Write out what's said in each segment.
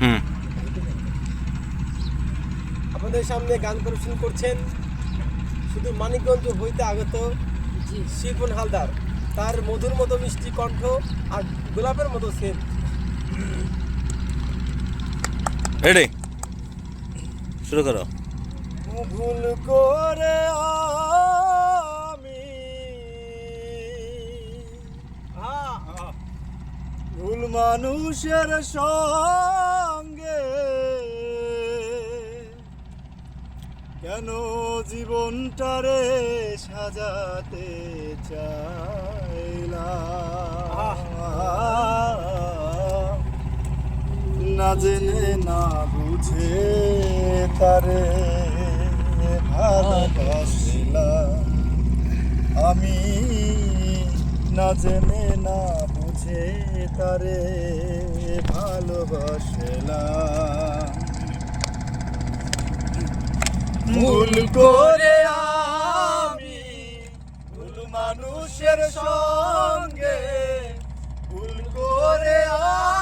হুম। আপনাদের সামনে গান পরিবেশন করছেন শুধু মানিকগঞ্জ হইতে আগত শিল্পন হালদার। তার মধুর মতো মিষ্টি কণ্ঠ আর গোলাপের মতো সেন্ট। রেডি শুরু করো। ভুল করে আমি ভুল মানুষের সঙ্গে। কেন জীবনটারে সাজাতে চাইলাম না জেনে না বুঝে তারে ভালোবাসিলাম আমি না জেনে না বুঝে তারে ভালোবাসিলাম ভুল করে আমি ভুল মানুষের সঙ্গে ভুল করে আমি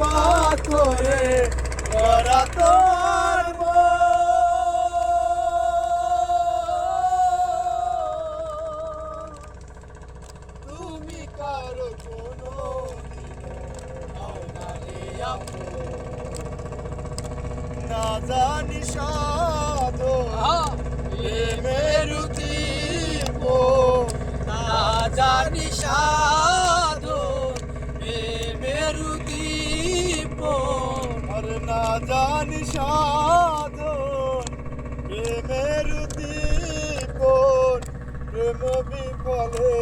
পাথরে করা তোর তুমি কারও কোনো না জানি সাধো মেরুতি না জানি সাধো জানি সাধো মেরুদীপ প্রেম বিফলে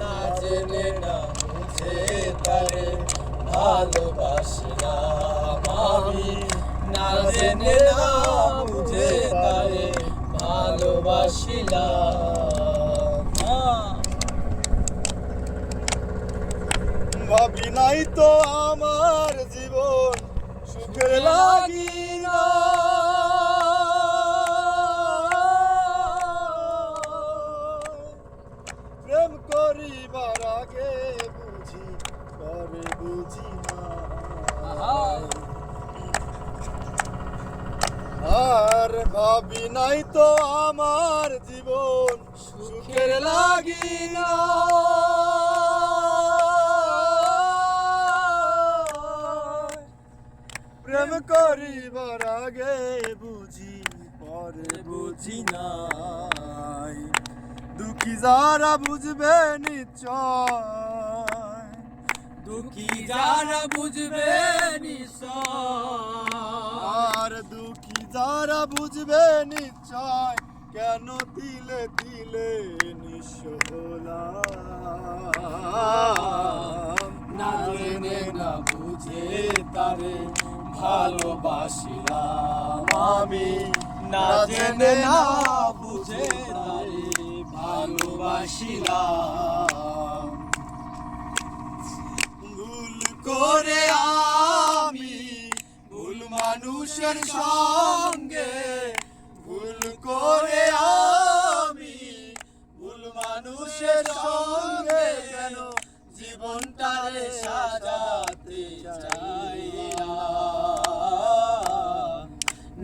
না জেনে না বুঝে তারে ভালোবাসলাম আমি। না জেনে না বুঝে তারে ভাবি নাই তো আমার জীবন সুখের লাগি প্রেম করিবার আগে বুঝি, পরে বুঝি আর ভাবি নাই তো আমার জীবন সুখের লাগি না। করিবার আগে বুঝি পরে বুঝি নাই। দুঃখী যারা বুঝবে নিশ্চয় দুঃখী যারা বুঝবে আর দুঃখী যারা বুঝবে নিশ্চয় কেন তিলে তিলে নিঃস্ব হলাম? ভালোবাসিলাম আমি। না জেনে না বুঝে তারে ভালোবাসিলাম। ভুল করে আমি ভুল মানুষের সঙ্গে, ভুল করে